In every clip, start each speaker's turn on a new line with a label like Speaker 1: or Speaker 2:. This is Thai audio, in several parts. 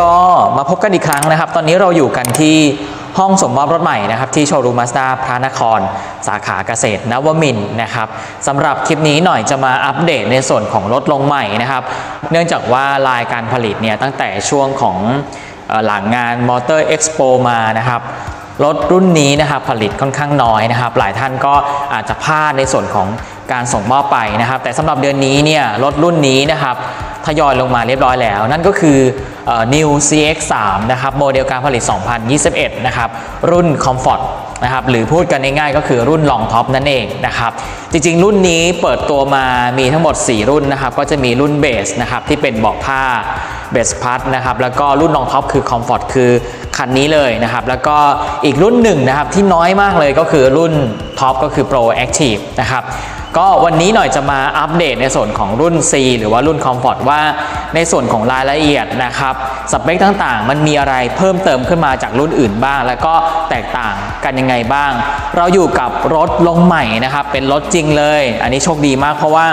Speaker 1: ก็มาพบกันอีกครั้งนะครับ ตอนนี้เราอยู่กันที่ห้องสมมอบรถใหม่นะครับ ที่โชว์รูมมาสด้าพระนคร สาขาเกษตรนวมินทร์นะครับสำหรับคลิปนี้หน่อยจะมาอัปเดตในส่วนของรถลงใหม่นะครับ เนื่องจากว่าลายการผลิตเนี่ยตั้งแต่ช่วงของหลังงานมอเตอร์เอ็กซ์โปมานะครับรถรุ่นนี้นะครับผลิตค่อนข้างน้อยนะครับ หลายท่านก็อาจจะพลาดในส่วนของการส่งมอบไปนะครับ แต่สำหรับเดือนนี้เนี่ยรถรุ่นนี้นะครับ ทยอยลงมาเรียบร้อยแล้ว นั่นก็คือ New CX3 นะครับโมเดลการผลิต 2021 นะครับ รุ่น Comfort นะครับหรือพูดกันง่ายๆก็คือรุ่นลองท็อปนั่นเองนะครับจริงๆ รุ่นนี้เปิดตัวมามีทั้งหมด 4 รุ่นนะครับก็จะมีรุ่นเบสนะครับที่เป็นเบาะผ้าเบสพัทนะครับแล้วก็รุ่นลองท็อปคือ Comfort คือคันนี้เลยนะครับแล้วก็อีกรุ่นหนึ่งนะครับที่น้อยมากเลยก็คือรุ่นท็อปก็คือ Pro Active นะครับ ก็วันนี้หน่อยจะมาอัปเดตในส่วนของรุ่น C หรือว่ารุ่น Comfort ว่าในส่วนของรายละเอียดนะครับสเปคต่างๆ มันมีอะไรเพิ่มเติมขึ้นมาจากรุ่นอื่นบ้าง แล้วก็แตกต่างกันยังไงบ้าง เราอยู่กับรถลงใหม่นะครับเป็นรถจริงเลย อันนี้โชคดีมากเพราะว่า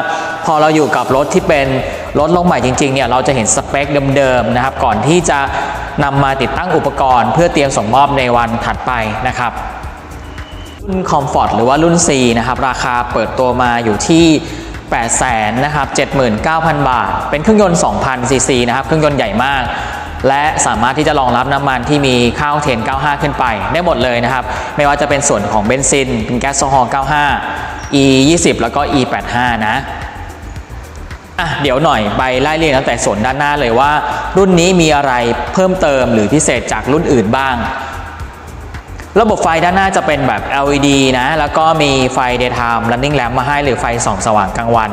Speaker 1: พอเราอยู่กับรถที่เป็นรถลงใหม่จริงๆเนี่ยเราจะเห็นสเปคเดิมๆนะครับก่อนที่จะนำมาติดตั้งอุปกรณ์ เพื่อเตรียมส่งมอบในวันถัดไปนะครับ รุ่น Comfort หรือว่ารุ่น C นะครับ ราคาเปิดตัวมาอยู่ที่ 8 0 0 0 0นะครับ 79,000 บาท เป็นเครื่องยนต์ 2,000ซีซีนะครับ เครื่องยนต์ใหญ่มาก และสามารถที่จะรองรับน้ำมันที่มีค่าออกเทน 95 ขึ้นไป ได้หมดเลยนะครับ ไม่ว่าจะเป็นส่วนของเบนซิน เป็นแก๊สโซฮอล์95 E 20แล้วก็ E 85นะอะเดี๋ยวหน่อยไปไล่เรียงตั้งแต่ส่วนด้านหน้าเลยว่า รุ่นนี้มีอะไรเพิ่มเติมหรือพิเศษจากรุ่นอื่นบ้าง ระบบไฟด้านหน้าจะเป็นแบบ LED นะ แล้วก็มีไฟ daytime running lamp มาให้หรือไฟส่องสว่างกลางวัน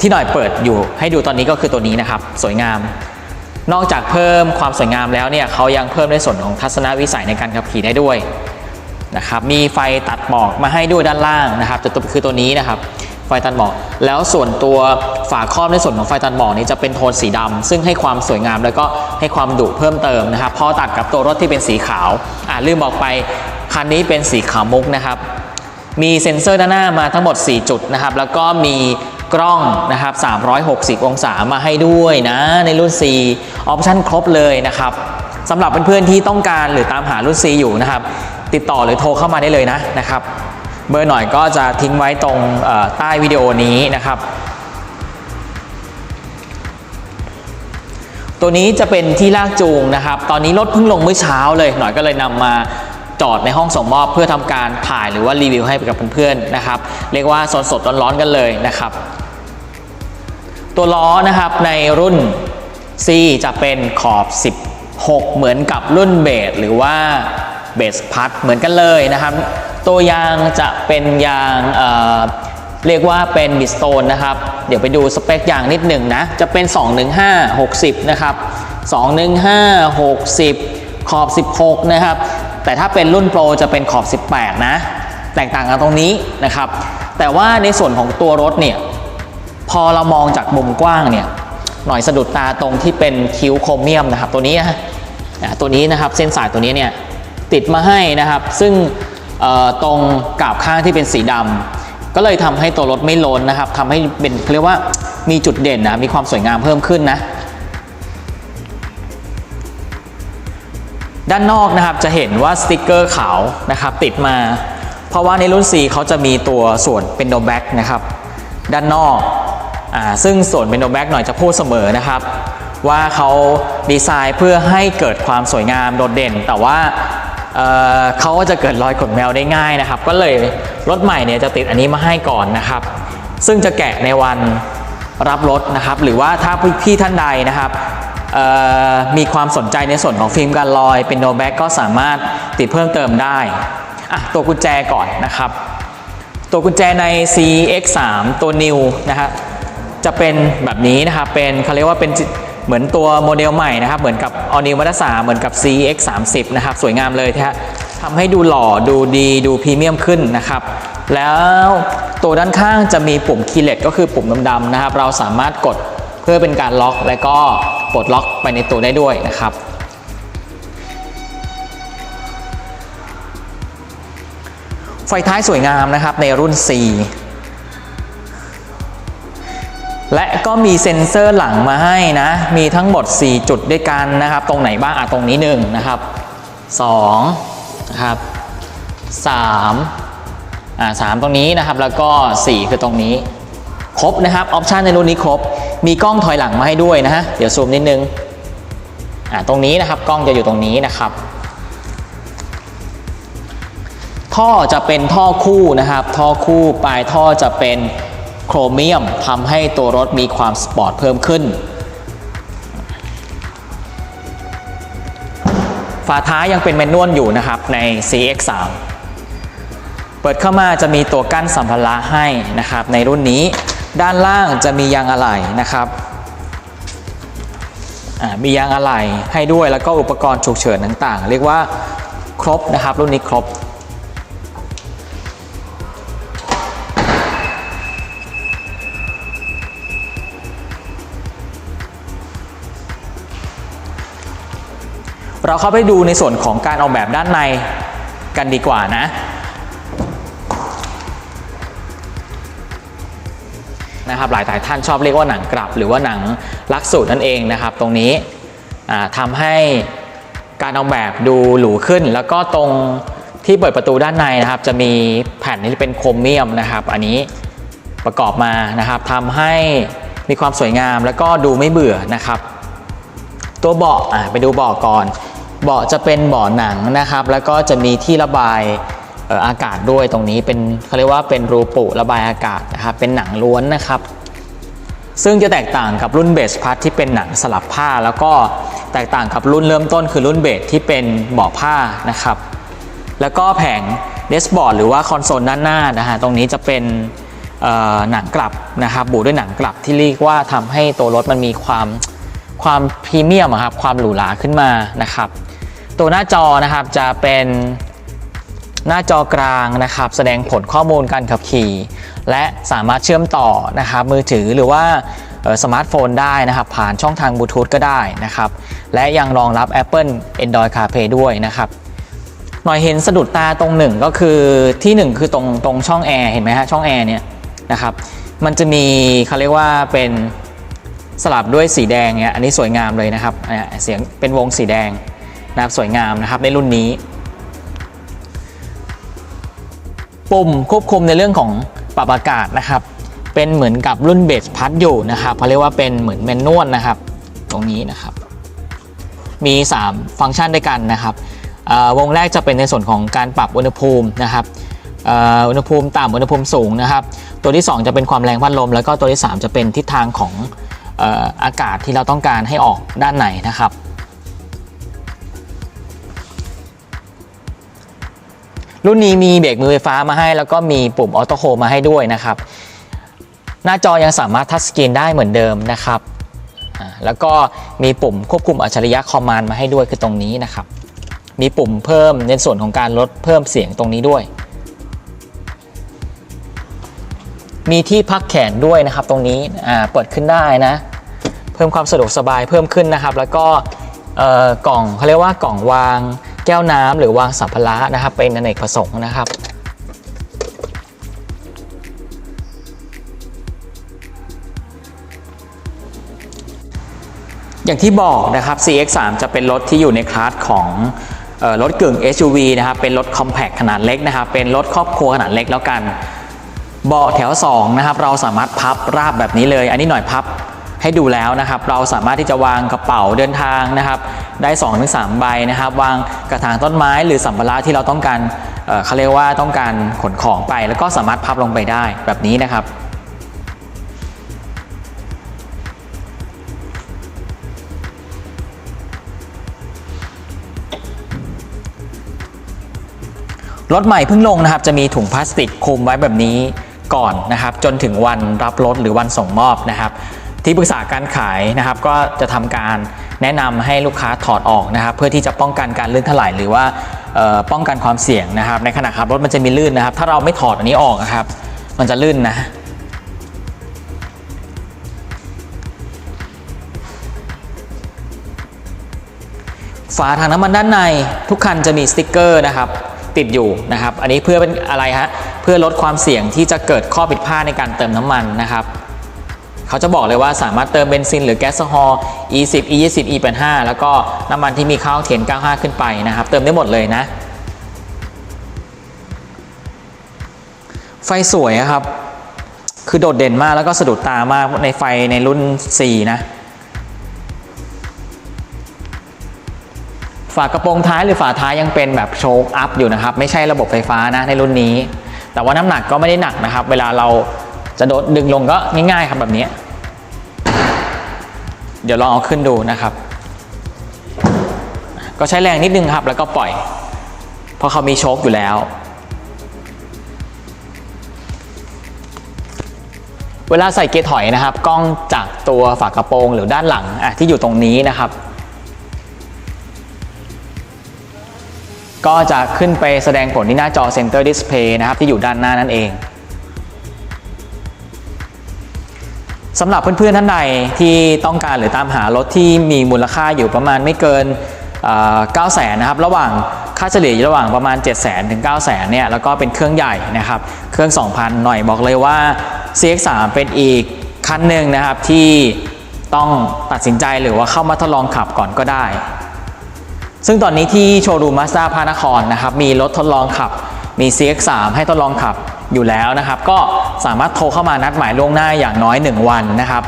Speaker 1: ที่หน่อยเปิดอยู่ให้ดูตอนนี้ก็คือตัวนี้นะครับ สวยงาม นอกจากเพิ่มความสวยงามแล้วเนี่ยเขายังเพิ่มในส่วนของทัศนวิสัยในการขับขี่ได้ด้วยนะครับมีไฟตัดหมอกมาให้ด้วยด้านล่างนะครับจะคือตัวนี้นะครับ ไฟตัดหมอก แล้วส่วนตัวฝาครอบในส่วนของไฟตัดหมอกนี้จะเป็นโทนสีดำซึ่งให้ความสวยงามแล้วก็ให้ความดุเพิ่มเติมนะครับพอตัดกับตัวรถที่เป็นสีขาวอ่าลืมบอกไป คันนี้เป็นสีขาวมุกนะครับ มีเซ็นเซอร์ด้านหน้ามาทั้งหมด 4 จุดนะครับ แล้วก็มีกล้องนะครับ 360 องศามาให้ด้วยนะ ในรุ่น C ออปชั่นครบเลยนะครับสำหรับเพื่อนๆที่ต้องการหรือตามหารุ่น C อยู่นะครับ ติดต่อหรือโทรเข้ามาได้เลยนะนะครับ เบอร์หน่อยก็จะทิ้งไว้ตรงใต้วิดีโอนี้นะครับ ตัวนี้จะเป็นที่ลากจูงนะครับ ตอนนี้รถเพิ่งลงเมื่อเช้าเลย หน่อยก็เลยนำมา จอดในห้องส่งมอบเพื่อทำการถ่ายหรือว่ารีวิวให้กับเพื่อนๆนะครับ เรียกว่าสดสดร้อนๆกันเลยนะครับ ตัวล้อนะครับในรุ่น C จะเป็นขอบ 16 เหมือนกับรุ่นเบสหรือว่าเบสพัดเหมือนกันเลยนะครับ ตัวยางจะเป็นยางเเรียกว่าเป็นบิสโตนนะครับ เดี๋ยวไปดูสเปคยางนิดหนึ่งนะ จะเป็น 215 60 นะครับ 215 60 ขอบ 16 นะครับ แต่ถ้าเป็นรุ่นโปรจะเป็นขอบ 18 นะ แตกต่างกันตรงนี้นะครับ แต่ว่าในส่วนของตัวรถเนี่ยพอเรามองจากมุมกว้างเนี่ยหน่อยสะดุดตาตรงที่เป็นคิ้วโครเมียมนะครับ ตัวนี้นะตัวนี้นะครับเส้นสายตัวนี้เนี่ยติดมาให้นะครับ ซึ่งตรงกาบข้างที่เป็นสีดำก็เลยทำให้ตัวรถไม่ล้นนะครับทำให้เป็นเรียกว่ามีจุดเด่นนะมีความสวยงามเพิ่มขึ้นนะ ด้านนอกนะครับจะเห็นว่าสติกเกอร์ขาวนะครับติดมา เพราะว่าในรุ่น C เขาจะมีตัวส่วนเป็นโนแบ็กนะครับด้านนอกอ่าซึ่งส่วนเป็นโนแบ็กหน่อยจะพูดเสมอนะครับ ว่าเขาดีไซน์เพื่อให้เกิดความสวยงามโดดเด่น แต่ว่าเเขาก็จะเกิดรอยขนแมวได้ง่ายนะครับ ก็เลยรถใหม่เนี่ยจะติดอันนี้มาให้ก่อนนะครับ ซึ่งจะแกะในวันรับรถนะครับ หรือว่าถ้าพี่ท่านใดนะครับ มีความสนใจในส่วนของฟิล์มกันรอยเป็นโนแบ็กก็สามารถติดเพิ่มเติมได้อะตัวกุญแจก่อนนะครับ ตัวกุญแจใน CX3 ตัว New นะครับจะเป็นแบบนี้นะครับเป็นเขาเรียกว่าเป็นเหมือนตัวโมเดลใหม่นะครับ เหมือนกับ All New Mazda 3เหมือนกับ CX30 นะครับ สวยงามเลยนะฮะทำให้ดูหล่อดูดีดูพรีเมียมขึ้นนะครับ แล้วตัวด้านข้างจะมีปุ่มคีย์เลสก็คือปุ่มดำๆนะครับ เราสามารถกดเพื่อเป็นการล็อกและก็ ปลดล็อกไปในตัวได้ด้วยนะครับ ไฟท้ายสวยงามนะครับในรุ่น C และก็มีเซ็นเซอร์หลังมาให้นะ มีทั้งหมด 4 จุดด้วยกันนะครับ ตรงไหนบ้างอะตรงนี้ 1 นะครับ2นะครับ3อ่า3ตรงนี้นะครับ แล้วก็ 4 คือตรงนี้ ครบนะครับ ออปชันในรุ่นนี้ครบ มีกล้องถอยหลังมาให้ด้วยนะฮะ เดี๋ยวซูมนิดนึง อ่าตรงนี้นะครับกล้องจะอยู่ตรงนี้นะครับ ท่อจะเป็นท่อคู่นะครับ ท่อคู่ปลายท่อจะเป็นโครเมียมทำให้ตัวรถมีความสปอร์ตเพิ่มขึ้น ฝาท้ายยังเป็นแมนนวลอยู่นะครับใน CX3 เปิดเข้ามาจะมีตัวกั้นสัมภาระให้นะครับในรุ่นนี้ ด้านล่างจะมียางอะไหล่นะครับมียางอะไหล่ให้ด้วยแล้วก็อุปกรณ์ฉุกเฉินต่างๆ เรียกว่าครบนะครับรุ่นนี้ครบ เราเข้าไปดูในส่วนของการออกแบบด้านในกันดีกว่านะ นะครับหลายหลายท่านชอบเรียกว่าหนังกลับ หรือว่าหนังลักสูตรนั่นเองนะครับ ตรงนี้อ่าทำให้การออกแบบดูหรูขึ้น แล้วก็ตรงที่เปิดประตูด้านในนะครับ จะมีแผ่นที่เป็นโครเมียมนะครับ อันนี้ประกอบมานะครับทำให้มีความสวยงามแล้วก็ดูไม่เบื่อนะครับ ตัวเบาะอะไปดูเบาะก่อน เบาะจะเป็นเบาะหนังนะครับ แล้วก็จะมีที่ระบาย อากาศด้วยตรงนี้เป็นเขาเรียกว่าเป็นรูปุระบายอากาศนะครับเป็นหนังล้วนนะครับ ซึ่งจะแตกต่างกับรุ่นเบสพัทที่เป็นหนังสลับผ้า แล้วก็แตกต่างกับรุ่นเริ่มต้นคือรุ่นเบสที่เป็นเบาะผ้านะครับ แล้วก็แผงเดสบอร์ดหรือว่าคอนโซลด้านหน้านะฮะตรงนี้จะเป็นหนังกลับนะครับบูด้วยหนังกลับที่เรียกว่าทำให้ตัวรถมันมีความความพรีเมียมครับความหรูหราขึ้นมานะครับ ตัวหน้าจอนะครับจะเป็น หน้าจอกลางนะครับ แสดงผลข้อมูลการขับขี่ และสามารถเชื่อมต่อนะครับมือถือหรือว่าสมาร์ทโฟนได้นะครับ ผ่านช่องทางบลูทูธก็ได้นะครับ และยังรองรับ Apple Android CarPlay ด้วยนะครับหน่อยเห็นสะดุดตาตรงหนึ่งก็คือที่หนึ่งคือตรงตรงช่องแอร์เห็นไหมฮะช่องแอร์เนี่ยนะครับมันจะมีเขาเรียกว่าเป็นสลับด้วยสีแดงเนี่ยอันนี้สวยงามเลยนะครับอ่าเสียงเป็นวงสีแดงนะครับสวยงามนะครับในรุ่นนี้ ปุ่มควบคุมในเรื่องของปรับอากาศนะครับ เป็นเหมือนกับรุ่นเบสพัดอยู่นะครับเขาเรียกว่าเป็นเหมือนแมนนวลนะครับ ตรงนี้นะครับ มี 3 ฟังก์ชันด้วยกันนะครับวงแรกจะเป็นในส่วนของการปรับอุณหภูมินะครับอุณหภูมิต่ำอุณหภูมิสูงนะครับ ตัวที่ 2 จะเป็นความแรงพัดลม แล้วก็ตัวที่ 3 จะเป็นทิศทางของเอ่ออากาศที่เราต้องการให้ออกด้านในนะครับ รุ่นนี้มีเบรกมือไฟฟ้ามาให้ แล้วก็มีปุ่มออโต้โฮมาให้ด้วยนะครับ หน้าจอยังสามารถทัชสกรีนได้เหมือนเดิมนะครับแล้วก็มีปุ่มควบคุมอัจฉริยะคอมมานด์มาให้ด้วยคือตรงนี้นะครับ มีปุ่มเพิ่มในส่วนของการลดเพิ่มเสียงตรงนี้ด้วย มีที่พักแขนด้วยนะครับตรงนี้เปิดขึ้นได้นะ เพิ่มความสะดวกสบายเพิ่มขึ้นนะครับ แล้วก็กล่องเขาเรียกว่ากล่องวาง แก้วน้ำหรือวางสัมภาระนะครับ เป็นอเนกประสงค์นะครับ อย่างที่บอกนะครับ CX3 จะเป็นรถที่อยู่ในคลาสของออรถกึ่ง SUV นะครับ เป็นรถ compact ขนาดเล็กนะครับ เป็นรถครอบครัวขนาดเล็กแล้วกัน เบาะแถว 2 นะครับ เราสามารถพับราบแบบนี้เลย อันนี้หน่อยพับให้ดูแล้วนะครับ เราสามารถที่จะวางกระเป๋าเดินทางนะครับ ได้2-3ใบนะครับ วางกระถางต้นไม้หรือสัมภาระที่เราต้องการเขาเรียกว่าต้องการขนของไป แล้วก็สามารถพับลงไปได้แบบนี้นะครับรถใหม่เพิ่งลงนะครับจะมีถุงพลาสติกคลุมไว้แบบนี้ก่อนนะครับ จนถึงวันรับรถหรือวันส่งมอบนะครับ ที่ปรึกษาการขายนะครับ ก็จะทำการ แนะนำให้ลูกค้าถอดออกนะครับ เพื่อที่จะป้องกันการลื่นถลายหรือว่าป้องกันความเสี่ยงนะครับ ในขณะขับรถมันจะมีลื่นนะครับ ถ้าเราไม่ถอดอันนี้ออกนะครับ มันจะลื่นนะฝาถังน้ำมันด้านในทุกคันจะมีสติกเกอร์นะครับ ติดอยู่นะครับ อันนี้เพื่อเป็นอะไรฮะเพื่อลดความเสี่ยงที่จะเกิดข้อผิดพลาดในการเติมน้ำมันนะครับ เขาจะบอกเลยว่าสามารถเติมเบนซินหรือแก๊สฮอล์ E10 E20 E85 แล้วก็น้ำมันที่มีค่าออกเทน95 ขึ้นไปนะครับ เติมได้หมดเลยนะ ไฟสวยอะครับ คือโดดเด่นมากแล้วก็สะดุดตามากในไฟในรุ่น 4 นะ ฝากระโปรงท้ายหรือฝาท้ายยังเป็นแบบโชคอัพอยู่นะครับ ไม่ใช่ระบบไฟฟ้านะในรุ่นนี้ แต่ว่าน้ำหนักก็ไม่ได้หนักนะครับ เวลาเรา จะโดดดึงลงก็ง่ายๆครับแบบนี้ เดี๋ยวลองเอาขึ้นดูนะครับ ก็ใช้แรงนิดนึงครับ แล้วก็ปล่อย เพราะเขามีโชคอยู่แล้ว เวลาใส่เกียร์ถอยนะครับ กล้องจากตัวฝากระโปรงหรือด้านหลังที่อยู่ตรงนี้นะครับก็จะขึ้นไปแสดงผลที่หน้าจอ Center Display นะครับ ที่อยู่ด้านหน้านั่นเอง สำหรับเพื่อนๆท่านใดที่ต้องการหรือตามหารถที่มีมูลค่าอยู่ประมาณไม่เกิน9 0 0 0 0นะครับระหว่างค่าเฉลี่ยระหว่างประมาณ 7 0 0 0 0ถึง9 0 0 0 0เนี่ยแล้วก็เป็นเครื่องใหญ่นะครับเครื่อง 2,000 หน่อยบอกเลยว่า CX3 เป็นอีกคันหนึ่งนะครับที่ต้องตัดสินใจหรือว่าเข้ามาทดลองขับก่อนก็ได้ ซึ่งตอนนี้ที่โชว์รูมมาสด้าพระนครนะครับมีรถทดลองขับมี CX3 ให้ทดลองขับ อยู่แล้วนะครับ ก็สามารถโทรเข้ามานัดหมายล่วงหน้าอย่างน้อย 1 วันนะครับ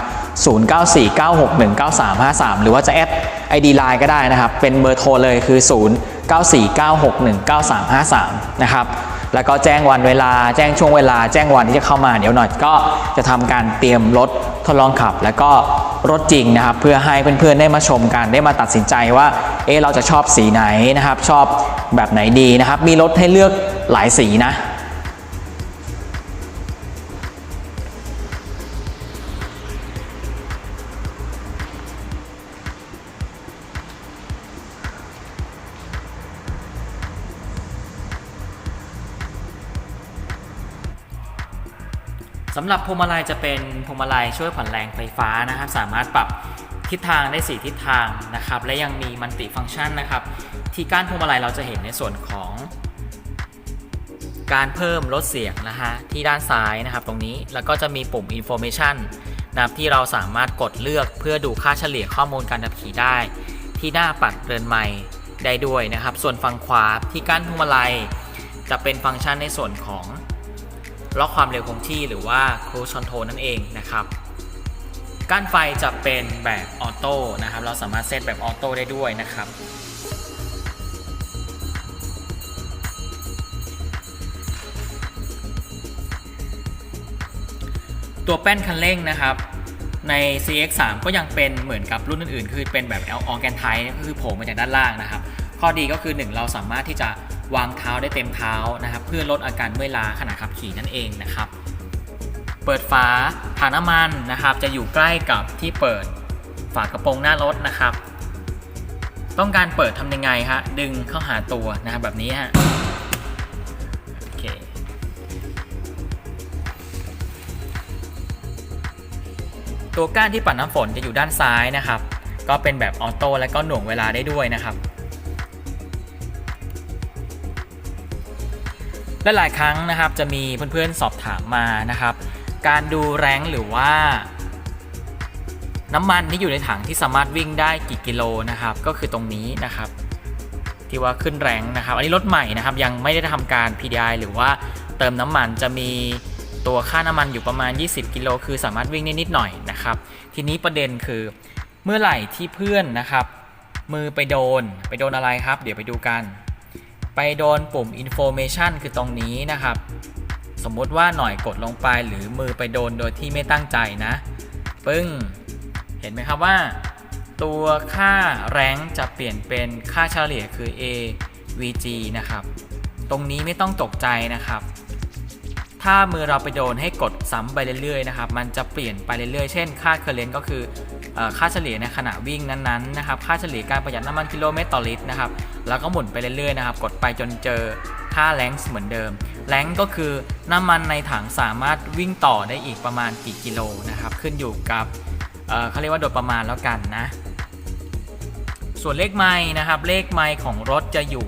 Speaker 1: 0949619353 หรือว่าจะแอด ID Line ก็ได้นะครับ เป็นเบอร์โทรเลยคือ 0949619353 นะครับแล้วก็แจ้งวันเวลาแจ้งช่วงเวลาแจ้งวันที่จะเข้ามาเดี๋ยวหน่อยก็จะทำการเตรียมรถทดลองขับ แล้วก็รถจริงนะครับ เพื่อให้เพื่อนๆได้มาชมกันได้มาตัดสินใจว่าเอ๊ะเราจะชอบสีไหนนะครับ ชอบแบบไหนดีนะครับ มีรถให้เลือกหลายสีนะ สำหรับพวงมาลัยจะเป็นพวงมาลัยช่วยผ่อนแรงไฟฟ้านะครับ สามารถปรับทิศทางได้ 4 ทิศทางนะครับ และยังมีมัลติฟังก์ชันนะครับ ที่ก้านพวงมาลัยเราจะเห็นในส่วนของการเพิ่มลดเสียงนะฮะที่ด้านซ้ายนะครับตรงนี้แล้วก็จะมีปุ่ม information นะครับที่เราสามารถกดเลือกเพื่อดูค่าเฉลี่ยข้อมูลการขับขี่ได้ ที่หน้าปัดเรือนไม้ได้ด้วยนะครับ ส่วนฝั่งขวาที่ก้านพวงมาลัย จะเป็นฟังก์ชันในส่วนของ ล็อกความเร็วคงที่หรือว่า cruise control นั่นเองนะครับก้านไฟจะเป็นแบบออโต้นะครับ เราสามารถเซตแบบออโต้ได้ด้วยนะครับ ตัวแป้นคันเร่งนะครับ ใน CX3 ก็ยังเป็นเหมือนกับรุ่นอื่นๆ คือเป็นแบบออแกนไทก็คือโผล่มาจากด้านล่างนะครับ ข้อดีก็คือ 1 เราสามารถที่จะวางเท้าได้เต็มเท้านะครับ เพื่อลดอาการเมื่อยล้าขณะขับขี่นั่นเองนะครับ เปิดฝาถังน้ำมันนะครับ จะอยู่ใกล้กับที่เปิดฝากระโปรงหน้ารถนะครับ ต้องการเปิดทำยังไงฮะดึงเข้าหาตัวนะครับแบบนี้ฮะโอเคตัวก้านที่ปัดน้ำฝนจะอยู่ด้านซ้ายนะครับ ก็เป็นแบบออโต้และก็หน่วงเวลาได้ด้วยนะครับ และหลายครั้งนะครับจะมีเพื่อนๆสอบถามมานะครับ การดูแรงหรือว่า น้ำมันที่อยู่ในถังที่สามารถวิ่งได้กี่กิโลนะครับ ก็คือตรงนี้นะครับ ที่ว่าขึ้นแรงนะครับ อันนี้รถใหม่นะครับ ยังไม่ได้ทำการ PDI หรือว่าเติมน้ำมันจะมีตัวค่าน้ำมันอยู่ประมาณ 20 กิโลคือสามารถวิ่งได้นิดหน่อยนะครับ ทีนี้ประเด็นคือเมื่อไหร่ที่เพื่อนนะครับ มือไปโดนไปโดนอะไรครับ เดี๋ยวไปดูกัน ไปโดนปุ่ม information คือตรงนี้นะครับ สมมติว่าหน่อยกดลงไปหรือมือไปโดนโดยที่ไม่ตั้งใจนะ ปึ้ง เห็นไหมครับว่า ตัวค่าแรงจะเปลี่ยนเป็นค่าเฉลี่ยคือ AVG นะครับ ตรงนี้ไม่ต้องตกใจนะครับ ถ้ามือเราไปโดนให้กดซ้ำไปเรื่อยๆนะครับ มันจะเปลี่ยนไปเรื่อยๆ เช่น ค่าเคอร์เรนต์ก็คือเออ ค่าเฉลี่ยในขณะวิ่งนั้นๆนะครับค่าเฉลี่ยการประหยัดน้ำมันกิโลเมตรต่อลิตรนะครับแล้วก็หมุนไปเรื่อยๆนะครับกดไปจนเจอค่าแรงเหมือนเดิมแรงก็คือน้ำมันในถังสามารถวิ่งต่อได้อีกประมาณกี่กิโลนะครับขึ้นอยู่กับเเขาเรียกว่าโดยประมาณแล้วกันนะส่วนเลขไม้นะครับเลขไม้ของรถจะอยู่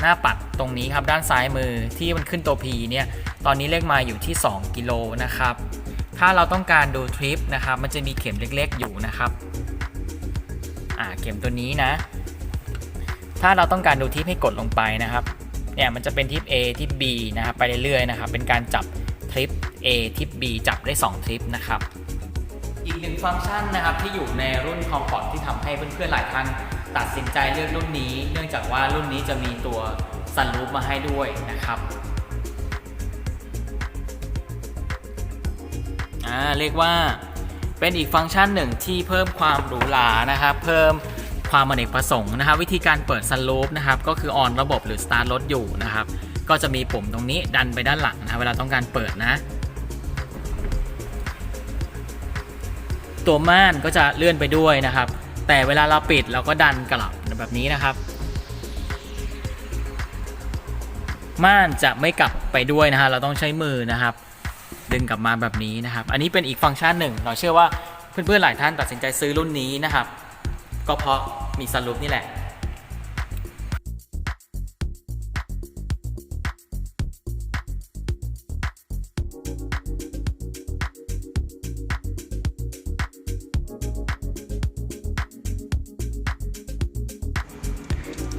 Speaker 1: หน้าปัดตรงนี้ครับด้านซ้ายมือที่มันขึ้นตัว P เนี่ยตอนนี้เลขไม้อยู่ที่ 2 กิโลนะครับ ถ้าเราต้องการดูทริปนะครับ มันจะมีเข็มเล็กๆอยู่นะครับอ่าเข็มตัวนี้นะ ถ้าเราต้องการดูทริปให้กดลงไปนะครับ เนี่ยมันจะเป็นทริป A ทริป B นะครับไปเรื่อยๆนะครับ เป็นการจับทริป A ทริป B จับได้ 2 ทริปนะครับอีกหนึ่งฟังก์ชันนะครับที่อยู่ในรุ่น Comfort ที่ทำให้เพื่อนๆหลายท่านตัดสินใจเลือกรุ่นนี้ เนื่องจากว่ารุ่นนี้จะมีตัวซันรูฟมาให้ด้วยนะครับ เรียกว่าเป็นอีกฟังก์ชันหนึ่งที่เพิ่มความหรูหรานะครับ เพิ่มความอเนกประสงค์นะครับ วิธีการเปิดซันรูฟนะครับ ก็คือออนระบบหรือสตาร์ทรถอยู่นะครับ ก็จะมีปุ่มตรงนี้ดันไปด้านหลังนะเวลาต้องการเปิดนะ ตัวม่านก็จะเลื่อนไปด้วยนะครับ แต่เวลาเราปิดเราก็ดันกลับแบบนี้นะครับ ม่านจะไม่กลับไปด้วยนะฮะเราต้องใช้มือนะครับ ดึงกลับมาแบบนี้นะครับ อันนี้เป็นอีกฟังก์ชันหนึ่ง เราเชื่อว่าเพื่อนๆหลายท่านตัดสินใจซื้อรุ่นนี้นะครับ ก็เพราะมีซันรูฟนี่แหละ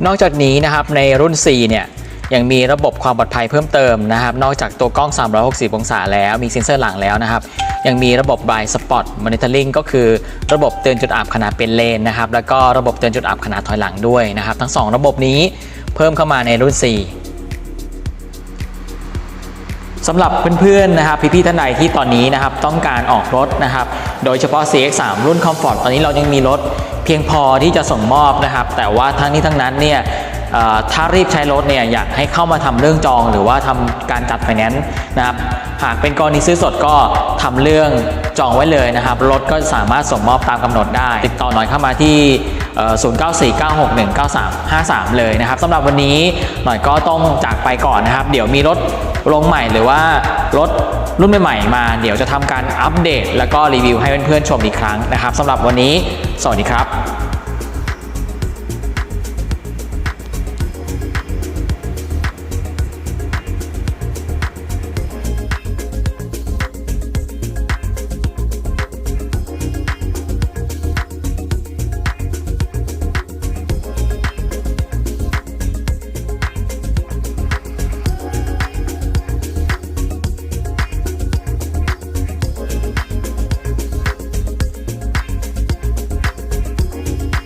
Speaker 1: นอกจากนี้นะครับในรุ่น4เนี่ย ยังมีระบบความปลอดภัยเพิ่มเติมนะครับ นอกจากตัวกล้อง 360 องศาแล้วมีเซ็นเซอร์หลังแล้วนะครับ ยังมีระบบ Blind Spot Monitoring ก็คือระบบเตือนจุดอับขณะเป็นเลนนะครับ แล้วก็ระบบเตือนจุดอับขณะถอยหลังด้วยนะครับ ทั้ง 2 ระบบนี้เพิ่มเข้ามาในรุ่น 4สำหรับเพื่อนๆนะครับพี่ๆท่านใดที่ตอนนี้นะครับต้องการออกรถนะครับโดยเฉพาะ CX3 รุ่น Comfort ตอนนี้เรายังมีรถเพียงพอที่จะส่งมอบนะครับแต่ว่าทั้งนี้ทั้งนั้นเนี่ย ถ้ารีบใช้รถเนี่ยอยากให้เข้ามาทำเรื่องจอง หรือว่าทำการจัดไฟแนนซ์นะครับหากเป็นกรณีซื้อสดก็ทำเรื่องจองไว้เลยนะครับรถก็สามารถส่งมอบตามกำหนดได้ ติดต่อหน่อยเข้ามาที่ 0949619353 เลยนะครับสำหรับวันนี้หน่อยก็ต้องจากไปก่อนนะครับ เดี๋ยวมีรถลงใหม่หรือว่ารถรุ่นใหม่ๆมา เดี๋ยวจะทำการอัปเดต แล้วก็รีวิวให้เพื่อนๆชมอีกครั้งนะครับสำหรับวันนี้ สวัสดีครับ